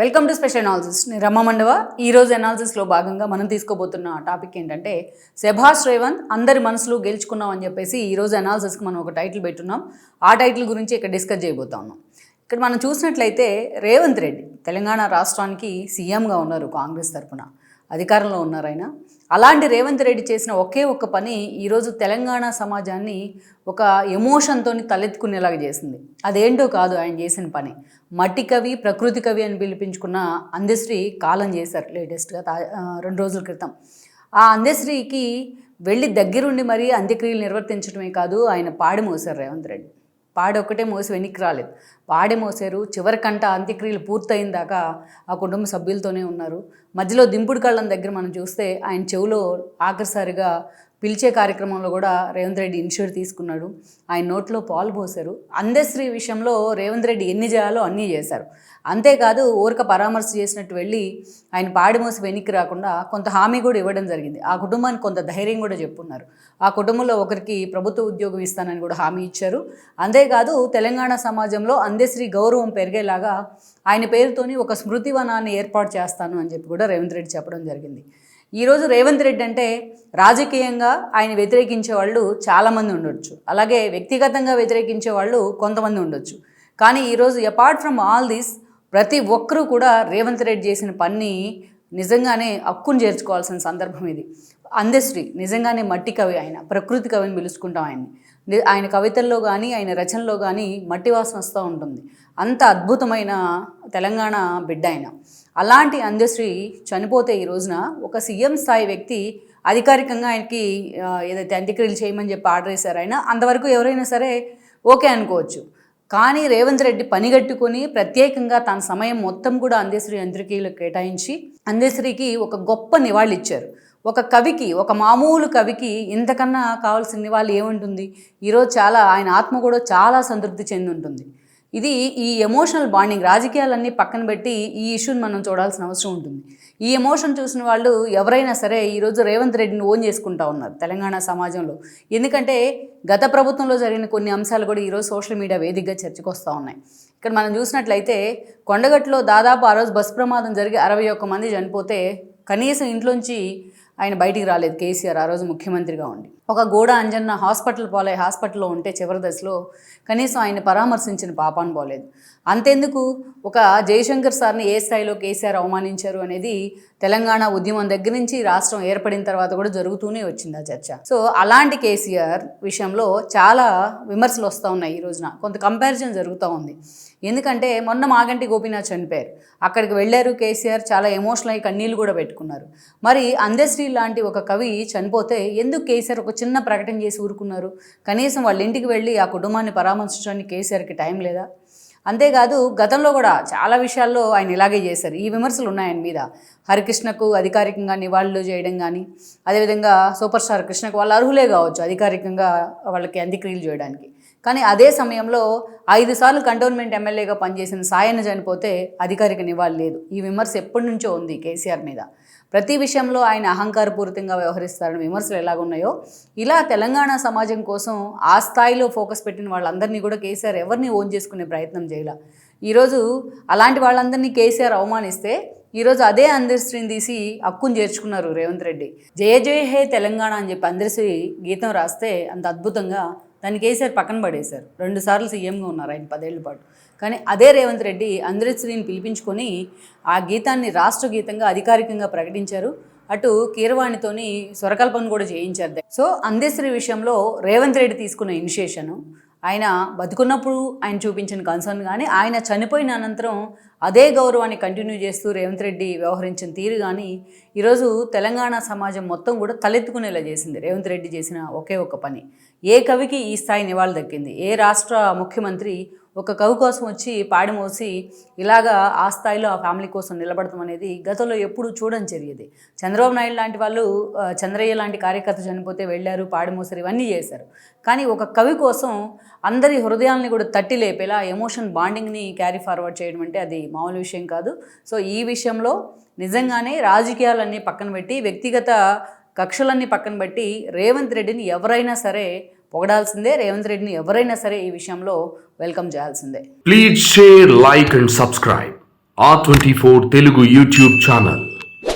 Welcome to special analysis నేను రమ్మ మండవ. అనాలిసిస్లో భాగంగా మనం తీసుకోబోతున్న టాపిక్ ఏంటంటే సెభాస్ రేవంత్ అందరి మనసులు గెలుచుకున్నాం అని చెప్పేసి ఈరోజు అనాలిసిస్కి మనం ఒక టైటిల్ పెట్టున్నాం. ఆ టైటిల్ గురించి ఇక్కడ డిస్కస్ చేయబోతా ఉన్నాం. ఇక్కడ మనం చూసినట్లయితే రేవంత్ రెడ్డి తెలంగాణ రాష్ట్రానికి సీఎంగా ఉన్నారు కాంగ్రెస్ తరఫున అధికారంలో ఉన్నారు ఆయన. అలాంటి రేవంత్ రెడ్డి చేసిన ఒకే ఒక్క పని ఈరోజు తెలంగాణ సమాజాన్ని ఒక ఎమోషన్తో తలెత్తుకునేలాగా చేసింది. అదేంటో కాదు ఆయన చేసిన పని. మట్టి కవి ప్రకృతి కవి అని పిలిపించుకున్న అందశ్రీ కాలం చేశారు లేటెస్ట్గా తా రెండు రోజుల క్రితం. ఆ అందశ్రీకి వెళ్ళి దగ్గరుండి మరీ అంత్యక్రియలు నిర్వర్తించడమే కాదు ఆయన పాడి మోసారు రేవంత్ రెడ్డి. పాడి ఒక్కటే మోసి వెనక్కి రాలేదు. పాడి మోసారు. చివరికంట అంత్యక్రియలు పూర్తయిన దాకా ఆ కుటుంబ సభ్యులతోనే ఉన్నారు. మధ్యలో దింపుడు కళ్ళం దగ్గర మనం చూస్తే ఆయన చెవిలో ఆఖరిసారిగా పిలిచే కార్యక్రమంలో కూడా రేవంత్ రెడ్డి ఇనిషియేటివ్ తీసుకున్నాడు. ఆయన నోట్లో పాలు పోశారు అందశ్రీ విషయంలో రేవంత్ రెడ్డి ఎన్ని చేయాలో అన్నీ చేశారు. అంతేకాదు ఊరక పరామర్శ చేసినట్టు వెళ్ళి ఆయన పాడిమోసి వెనక్కి రాకుండా కొంత హామీ కూడా ఇవ్వడం జరిగింది. ఆ కుటుంబానికి కొంత ధైర్యం కూడా చెప్పున్నారు. ఆ కుటుంబంలో ఒకరికి ప్రభుత్వ ఉద్యోగం ఇస్తానని కూడా హామీ ఇచ్చారు. అంతేకాదు తెలంగాణ సమాజంలో అందశ్రీ గౌరవం పెరిగేలాగా ఆయన పేరుతోని ఒక స్మృతివనాన్ని ఏర్పాటు చేస్తాను అని చెప్పి కూడా రేవంత్ రెడ్డి చెప్పడం జరిగింది. ఈరోజు రేవంత్ రెడ్డి అంటే రాజకీయంగా ఆయన వ్యతిరేకించే వాళ్ళు చాలామంది ఉండొచ్చు. అలాగే వ్యక్తిగతంగా వ్యతిరేకించే వాళ్ళు కొంతమంది ఉండొచ్చు. కానీ ఈరోజు అపార్ట్ ఫ్రమ్ ఆల్ దిస్ ప్రతి ఒక్కరూ కూడా రేవంత్ రెడ్డి చేసిన పని నిజంగానే అక్కును చేర్చుకోవాల్సిన సందర్భం ఇది. అందశ్రీ నిజంగానే మట్టి కవి ఆయన ప్రకృతి కవిని పిలుచుకుంటాం ఆయన్ని. ఆయన కవితల్లో కానీ ఆయన రచనలో కానీ మట్టి వాసన వస్తూ ఉంటుంది. అంత అద్భుతమైన తెలంగాణ బిడ్డ ఆయన. అలాంటి అందశ్రీ చనిపోతే ఈ రోజున ఒక సీఎం స్థాయి వ్యక్తి అధికారికంగా ఆయనకి ఏదైతే అంత్యక్రియలు చేయమని చెప్పి ఆర్డర్ వేశారు ఆయన అంతవరకు ఎవరైనా సరే ఓకే అనుకోవచ్చు. కానీ రేవంత్ రెడ్డి పనిగట్టుకుని ప్రత్యేకంగా తన సమయం మొత్తం కూడా అందేశ్రీ అంత్రికీలకు కేటాయించి అందేశ్రీకి ఒక గొప్ప నివాళి ఇచ్చారు ఒక కవికి ఒక మామూలు కవికి ఇంతకన్నా కావాల్సిన నివాళి ఏముంటుంది? ఈరోజు చాలా ఆయన ఆత్మ కూడా చాలా సంతృప్తి చెంది ఉంటుంది ఇది ఈ ఎమోషనల్ బాండింగ్ రాజకీయాలన్నీ పక్కన పెట్టి ఈ ఇష్యూని మనం చూడాల్సిన అవసరం ఉంటుంది. ఈ ఎమోషన్ చూసిన వాళ్ళు ఎవరైనా సరే ఈరోజు రేవంత్ రెడ్డిని ఓన్ చేసుకుంటా ఉన్నారు తెలంగాణ సమాజంలో. ఎందుకంటే గత ప్రభుత్వంలో జరిగిన కొన్ని అంశాలు కూడా ఈరోజు సోషల్ మీడియా వేదికగా చర్చకు వస్తూ ఉన్నాయి. ఇక్కడ మనం చూసినట్లయితే కొండగట్లో దాదాపు ఆ రోజు బస్ ప్రమాదం జరిగి అరవై ఒక్క మంది చనిపోతే కనీసం ఇంట్లోంచి ఆయన బయటికి రాలేదు. కేసీఆర్ ఆ రోజు ముఖ్యమంత్రిగా ఉండి. ఒక గోడ అంజన్న హాస్పిటల్ పోలే హాస్పిటల్లో ఉంటే చివరి దశలో కనీసం ఆయన పరామర్శించిన పాపాన్ని పోలేదు. అంతెందుకు? ఒక జయశంకర్ సార్ని ఏ స్థాయిలో కేసీఆర్ అవమానించారు అనేది తెలంగాణ ఉద్యమం దగ్గర నుంచి రాష్ట్రం ఏర్పడిన తర్వాత కూడా జరుగుతూనే వచ్చింది ఆ చర్చ. సో అలాంటి కేసీఆర్ విషయంలో చాలా విమర్శలు వస్తూ ఉన్నాయి ఈ రోజున. కొంత కంపారిజన్ జరుగుతూ ఉంది. ఎందుకంటే మొన్న మాగంటి గోపీనాథ్ చనిపోయారు. అక్కడికి వెళ్ళారు కేసీఆర్ చాలా ఎమోషనల్ అయ్యి కన్నీళ్ళు కూడా పెట్టుకున్నారు. మరి అందశ్రీ లాంటి ఒక కవి చనిపోతే ఎందుకు కేసీఆర్ ఒక చిన్న ప్రకటన చేసి ఊరుకున్నారు? కనీసం వాళ్ళ ఇంటికి వెళ్ళి ఆ కుటుంబాన్ని పరామర్శించడానికి కేసీఆర్కి టైం లేదా? అంతేకాదు గతంలో కూడా చాలా విషయాల్లో ఆయన ఇలాగే చేశారు. ఈ విమర్శలు ఉన్నాయి ఆయన మీద. హరికృష్ణకు అధికారికంగా నివాళులు చేయడం కానీ అదేవిధంగా సూపర్ స్టార్ కృష్ణకు వాళ్ళు అర్హులే కావచ్చు అధికారికంగా వాళ్ళకి అంత్యక్రియలు చేయడానికి. కానీ అదే సమయంలో ఐదు సార్లు కంటోన్మెంట్ ఎమ్మెల్యేగా పనిచేసిన సాయన్న చనిపోతే అధికారిక నివాళి లేదు. ఈ విమర్శ ఎప్పటి నుంచో ఉంది కేసీఆర్ మీద. ప్రతి విషయంలో ఆయన అహంకారపూరితంగా వ్యవహరిస్తారని విమర్శలు ఎలాగున్నాయో ఇలా తెలంగాణ సమాజం కోసం ఆ స్థాయిలో ఫోకస్ పెట్టిన వాళ్ళందరినీ కూడా కేసీఆర్ ఎవరిని ఓన్ చేసుకునే ప్రయత్నం చేయాల. ఈరోజు అలాంటి వాళ్ళందరినీ కేసీఆర్ అవమానిస్తే ఈరోజు అదే అందరిశ్రీని తీసి హక్కును చేర్చుకున్నారు రేవంత్ రెడ్డి. జయ జయ హే తెలంగాణ అని చెప్పి అందరిశ్రీ గీతం రాస్తే అంత అద్భుతంగా దానికి వేసారు పక్కన పడేశారు. రెండుసార్లు సీఎంగా ఉన్నారు ఆయన పదేళ్ళ పాటు. కానీ అదే రేవంత్ రెడ్డి అందరిశ్రీని పిలిపించుకొని ఆ గీతాన్ని రాష్ట్ర గీతంగా అధికారికంగా ప్రకటించారు. అటు కీరవాణితోని స్వరకల్పన కూడా చేయించారు. సో అందశ్రీ విషయంలో రేవంత్ రెడ్డి తీసుకున్న ఇనిషియేషను ఆయన బతుకున్నప్పుడు ఆయన చూపించిన కన్సర్న్ కానీ ఆయన చనిపోయిన అనంతరం అదే గౌరవాన్ని కంటిన్యూ చేస్తూ రేవంత్ రెడ్డి వ్యవహరించిన తీరు కానీ ఈరోజు తెలంగాణ సమాజం మొత్తం కూడా తలెత్తుకునేలా చేసింది. రేవంత్ రెడ్డి చేసిన ఒకే ఒక పని. ఏ కవికి ఈ స్థాయి నివాళి దక్కింది? ఏ రాష్ట్ర ముఖ్యమంత్రి ఒక కవి కోసం వచ్చి పాడి మోసి ఇలాగా ఆ స్థాయిలో ఆ ఫ్యామిలీ కోసం నిలబడటం అనేది గతంలో ఎప్పుడు చూడని జరిగేది. చంద్రబాబు నాయుడు లాంటి వాళ్ళు చంద్రయ్య లాంటి కార్యకర్త చనిపోతే వెళ్ళారు పాడి మోసారు ఇవన్నీ చేశారు. కానీ ఒక కవి కోసం అందరి హృదయాల్ని కూడా తట్టి లేపేలా ఎమోషన్ బాండింగ్ని క్యారీ ఫార్వర్డ్ చేయడం అంటే అది మామూలు విషయం కాదు. సో ఈ విషయంలో నిజంగానే రాజకీయాలన్నీ పక్కన పెట్టి వ్యక్తిగత కక్షలన్నీ పక్కన పెట్టి రేవంత్ రెడ్డిని ఎవరైనా సరే పొగడాల్సిందే. రేవంత్ రెడ్డిని ఎవరైనా సరే ఈ విషయంలో వెల్కమ్ చేయాల్సిందే. Please share like and subscribe ఆ twenty four Telugu YouTube channel